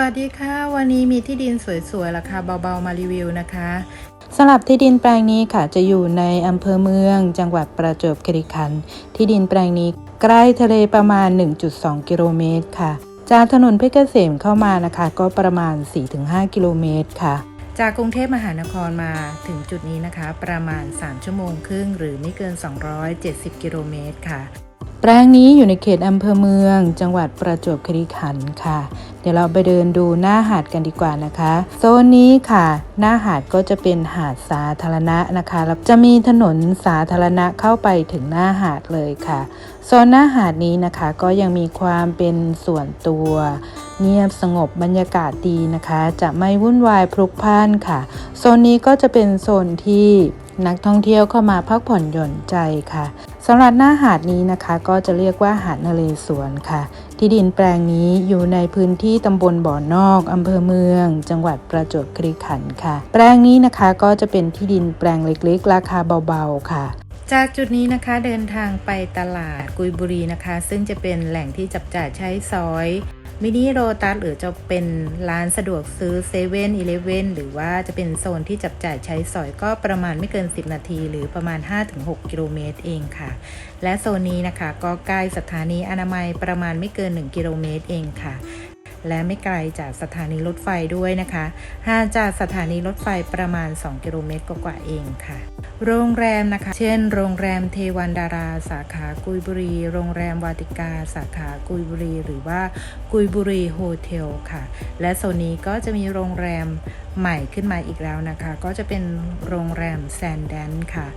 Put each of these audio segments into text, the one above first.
วัสดีค่ะ วันนี้มีที่ดินสวยๆราคาเบาๆมารีวิวนะคะสำหรับที่ดินแปลงนี้ค่ะจะอยู่ในอำเภอเมือง จังหวัดประจวบคีรีขันธ์ที่ดินแปลงนี้ใกล้ทะเลประมาณ 1.2 กิโลเมตรค่ะ จากถนนเพชรเกษมเข้ามานะคะ ก็ประมาณ 4-5 กิโลเมตรค่ะ จากกรุงเทพมหานครมาถึงจุดนี้นะคะ ประมาณ 3 ชั่วโมงครึ่งหรือไม่เกิน 270 กิโลเมตรค่ะ แปลงนี้อยู่ในเขตอำเภอเมือง จังหวัดประจวบคีรีขันธ์ค่ะ เดี๋ยวเราไปเดินดูหน้าหาดกันดีกว่านะคะ โซนนี้ค่ะ หน้าหาดก็จะเป็นหาดสาธารณะนะคะแล้วจะมีถนนสาธารณะเข้าไปถึงหน้าหาดเลยค่ะ โซนหน้าหาดนี้นะคะก็ยังมีความเป็นส่วนตัว เงียบสงบบรรยากาศดีนะคะ จะไม่วุ่นวายพลุกพล่านค่ะ โซนนี้ก็จะเป็นโซนที่นักท่องเที่ยวเข้ามาพักผ่อนหย่อนใจค่ะ สำหรับหน้าหาดนี้นะคะ ก็จะเรียกว่าหาดนเลสวนค่ะ ที่ดินแปลงนี้อยู่ในพื้นที่ตำบลบ่อนอกอำเภอเมือง จังหวัดประจวบคีรีขันธ์ค่ะ แปลงนี้นะคะก็จะเป็นที่ดินแปลงเล็กๆ ราคาเบาๆค่ะจากจุดนี้นะคะเดินทางไปตลาดกุยบุรีนะคะ ซึ่งจะเป็นแหล่งที่จับจ่ายใช้สอย มินิโรตัสหรือจะเป็นร้านสะดวกซื้อเซเว่นอีเลฟเว่นหรือว่าจะเป็นโซนที่จับจ่ายใช้สอยก็ประมาณไม่เกิน 10 นาที หรือประมาณ 5-6 กิโลเมตรเองค่ะ และโซนนี้นะคะก็ใกล้สถานีอนามัยประมาณไม่เกิน 1 กิโลเมตรเองค่ะ และไม่ไกลจากสถานีรถไฟด้วยนะคะห่างจากสถานีรถไฟประมาณ 2 กิโลเมตรกว่าเองค่ะ โรงแรมนะคะ เช่น โรงแรมเทวันดารา สาขากุยบุรี โรงแรมวาติกา สาขากุยบุรี หรือว่ากุยบุรีโฮเทลค่ะ และโซนนี้ก็จะมีโรงแรมใหม่ขึ้นมาอีกแล้วนะคะ ก็จะเป็นโรงแรมแซนแดนค่ะ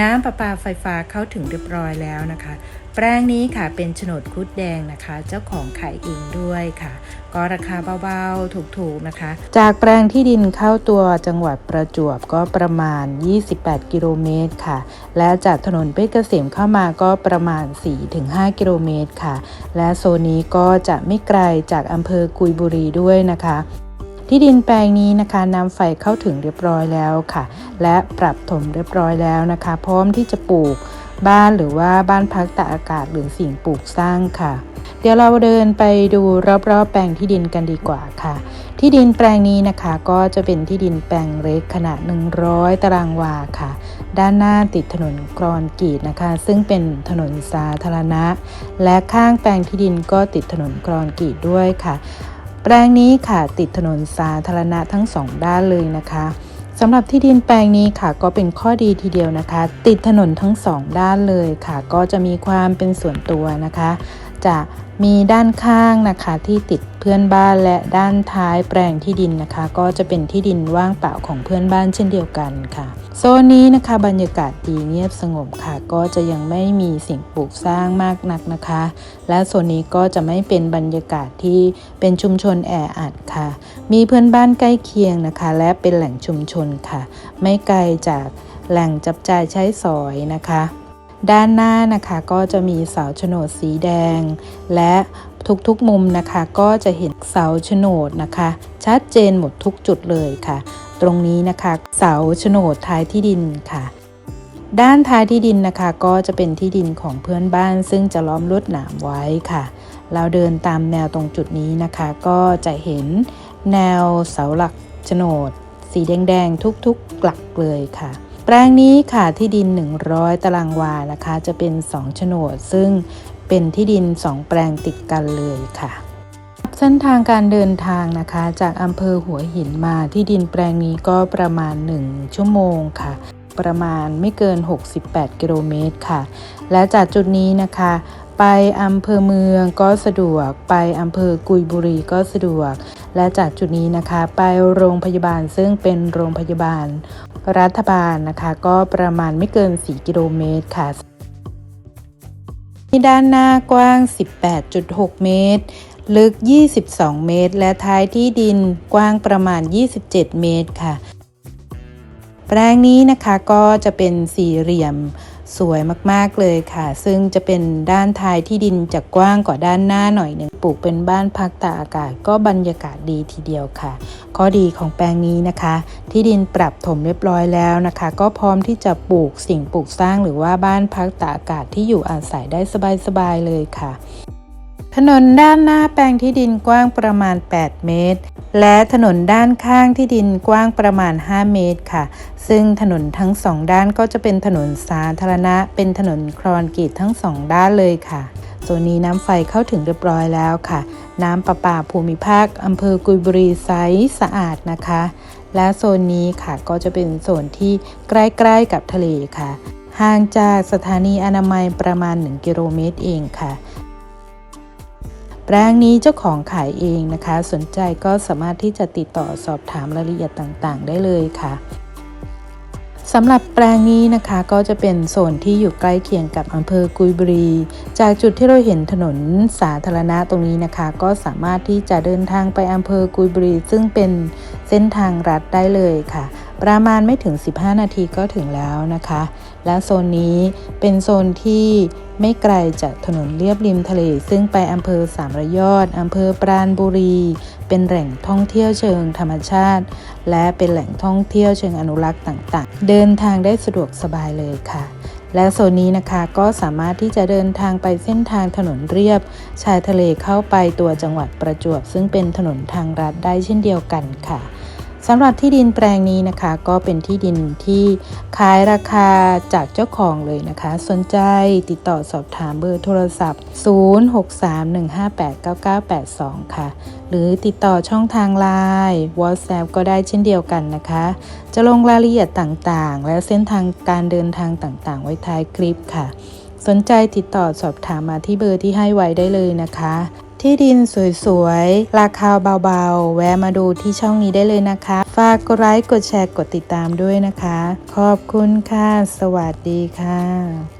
น้ำประปาไฟฟ้าเข้าถึงเรียบร้อยแล้วนะคะ แปลงนี้ค่ะเป็นโฉนดคุดแดงนะคะ เจ้าของขายเองด้วยค่ะ ก็ราคาเบาๆ ถูกๆนะคะ จากแปลงที่ดินเข้าตัวจังหวัดประจวบก็ประมาณ 28 กิโลเมตรค่ะ และจากถนนเพชรเกษมเข้ามาก็ประมาณ 4-5 กิโลเมตรค่ะ และโซนนี้ก็จะไม่ไกลจากอำเภอกุยบุรีด้วยนะคะ ที่ดินแปลงนี้นะคะนำไฟเข้าถึงเรียบร้อยแล้วค่ะ และปรับถมเรียบร้อยแล้วนะคะ พร้อมที่จะปลูกบ้านหรือว่าบ้านพักตากอากาศหรือสิ่งปลูกสร้างค่ะ เดี๋ยวเราเดินไปดูรอบๆแปลงที่ดินกันดีกว่าค่ะ ที่ดินแปลงนี้นะคะ ก็จะเป็นที่ดินแปลงเล็กขนาด 100 ตารางวาค่ะ ด้านหน้าติดถนนกรอนกีดนะคะ ซึ่งเป็นถนนสาธารณะ และข้างแปลงที่ดินก็ติดถนนกรอนกีดด้วยค่ะ แปลงนี้ค่ะติดถนนสาธารณะทั้งสองด้านเลยนะคะสำหรับที่ดินแปลงนี้ค่ะก็เป็นข้อดีทีเดียวนะคะ ติดถนนทั้งสองด้านเลยค่ะ ก็จะมีความเป็นส่วนตัวนะคะ จะมีด้านข้างนะคะที่ติดเพื่อนบ้านและด้านท้ายแปลงที่ดินนะคะ ก็จะเป็นที่ดินว่างเปล่าของเพื่อนบ้านเช่นเดียวกันค่ะ โซนนี้นะคะบรรยากาศดีเงียบสงบค่ะ ก็จะยังไม่มีสิ่งปลูกสร้างมากนักนะคะ และโซนนี้ก็จะไม่เป็นบรรยากาศที่เป็นชุมชนแออัดค่ะ มีเพื่อนบ้านใกล้เคียงนะคะ และเป็นแหล่งชุมชนค่ะ ไม่ไกลจากแหล่งจับจ่ายใช้สอยนะคะ ด้านหน้านะคะก็จะมีเสาโฉนดสีแดง และทุกๆมุมนะคะก็จะเห็นเสาโฉนดนะคะ ชัดเจนหมดทุกจุดเลยค่ะ ตรงนี้นะคะเสาโฉนดท้ายที่ดินค่ะ ด้านท้ายที่ดินนะคะก็จะเป็นที่ดินของเพื่อนบ้าน ซึ่งจะล้อมลวดหนามไว้ค่ะ เราเดินตามแนวตรงจุดนี้นะคะ ก็จะเห็นแนวเสาหลักโฉนด สีแดงๆทุกๆหลักเลยค่ะ แปลงนี้ค่ะที่ดิน 100 ตารางวานะคะ จะเป็น 2 โฉนด ซึ่งเป็นที่ดิน 2 แปลงติดกันเลยค่ะ เส้นทางการเดินทางนะคะ จากอำเภอหัวหินมาที่ดินแปลงนี้ก็ประมาณ 1 ชั่วโมงค่ะ ประมาณไม่เกิน 68 กิโลเมตรค่ะ และจากจุดนี้นะคะไปอำเภอเมืองก็สะดวก ไปอำเภอกุยบุรีก็สะดวก และจากจุดนี้นะคะ ไปโรงพยาบาลซึ่งเป็นโรงพยาบาล รัฐบาลนะคะก็ประมาณไม่เกิน 4 กิโลเมตรค่ะด้านหน้ากว้าง 18.6 เมตร ลึก 22 เมตร และท้ายที่ดินกว้างประมาณ 27 เมตรค่ะ แปลงนี้นะคะก็จะเป็นสี่เหลี่ยมสวยมากๆเลยค่ะ ซึ่งจะเป็นด้านท้ายที่ดินจะกว้างกว่าด้านหน้าหน่อยหนึ่งปลูกเป็นบ้านพักตากอากาศก็บรรยากาศดีทีเดียวค่ะ ข้อดีของแปลงนี้นะคะ ที่ดินปรับถมเรียบร้อยแล้วนะคะ ก็พร้อมที่จะปลูกสิ่งปลูกสร้างหรือว่าบ้านพักตากอากาศที่อยู่อาศัยได้สบายๆเลยค่ะถนนด้านหน้าแปลงที่ดินกว้างประมาณ 8 เมตร และถนนด้านข้างที่ดินกว้างประมาณ 5 เมตรค่ะ ซึ่งถนนทั้งสองด้านก็จะเป็นถนนสาธารณะ เป็นถนนคลอนกรีตทั้งสองด้านเลยค่ะโซนนี้น้ำไฟเข้าถึงเรียบร้อยแล้วค่ะ น้ำประปาภูมิภาคอำเภอกุยบุรีใสสะอาดนะคะ และโซนนี้ค่ะก็จะเป็นโซนที่ใกล้ๆกับทะเลค่ะ ห่างจากสถานีอนามัยประมาณ 1 กิโลเมตรเองค่ะ แปลงนี้เจ้าของขายเองนะคะ สนใจก็สามารถที่จะติดต่อสอบถามรายละเอียดต่างๆ ได้เลยค่ะสำหรับแปลงนี้นะคะก็จะเป็นโซนที่อยู่ใกล้เคียงกับอำเภอกุยบุรี จากจุดที่เราเห็นถนนสาธารณะตรงนี้นะคะ ก็สามารถที่จะเดินทางไปอำเภอกุยบุรี ซึ่งเป็นเส้นทางรัดได้เลยค่ะ ประมาณไม่ถึง 15 นาทีก็ถึงแล้วนะคะ และโซนนี้เป็นโซนที่ไม่ไกลจากถนนเลียบริมทะเล ซึ่งไปอำเภอสามระยอดอำเภอปราณบุรี เป็นแหล่งท่องเที่ยวเชิงธรรมชาติ และเป็นแหล่งท่องเที่ยวเชิงอนุรักษ์ต่างๆ เดินทางได้สะดวกสบายเลยค่ะ และโซนนี้นะคะก็สามารถที่จะเดินทางไปเส้นทางถนนเรียบ ชายทะเลเข้าไปตัวจังหวัดประจวบ ซึ่งเป็นถนนทางรัฐได้เช่นเดียวกันค่ะ สำหรับที่ดินแปลงนี้นะคะ ก็เป็นที่ดินที่ขายราคาจากเจ้าของเลยนะคะ สนใจติดต่อสอบถามเบอร์โทรศัพท์ 0631589982 ค่ะ หรือติดต่อช่องทางไลน์ WhatsApp ก็ได้เช่นเดียวกันนะคะ จะลงรายละเอียดต่างๆ และเส้นทางการเดินทางต่างๆ ไว้ท้ายคลิปค่ะ สนใจติดต่อสอบถามมาที่เบอร์ที่ให้ไว้ได้เลยนะคะ ที่ดินสวยๆ ราคาเบาๆ แวะมาดูที่ช่องนี้ได้เลยนะคะ ฝากกดไลค์ กดแชร์ กดติดตามด้วยนะคะ ขอบคุณค่ะ สวัสดีค่ะ